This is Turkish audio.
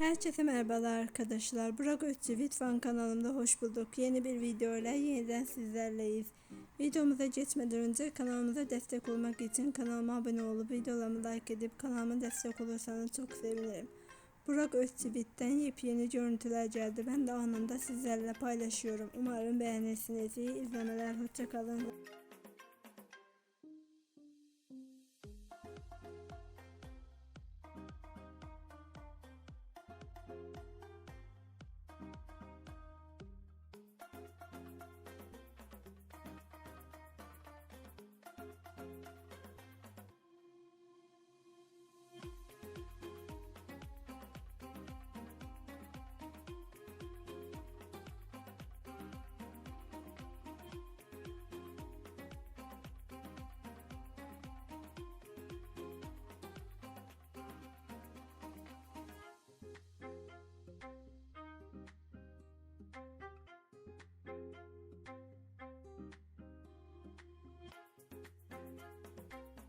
Herkese merhabalar arkadaşlar. Burak Özçivit fan kanalımda hoş bulduk. Yeni bir video ile yeniden sizlerleyiz. Videomuza geçmeden önce kanalımıza destek olmak için kanalıma abone olup videolarımı like edip kanalıma destek olursanız çok sevinirim. Burak Özçivit'ten yepyeni görüntüler geldi. Ben de anında sizlerle paylaşıyorum. Umarım beğenirsiniz. İyi izlemeler. Hoşçakalın.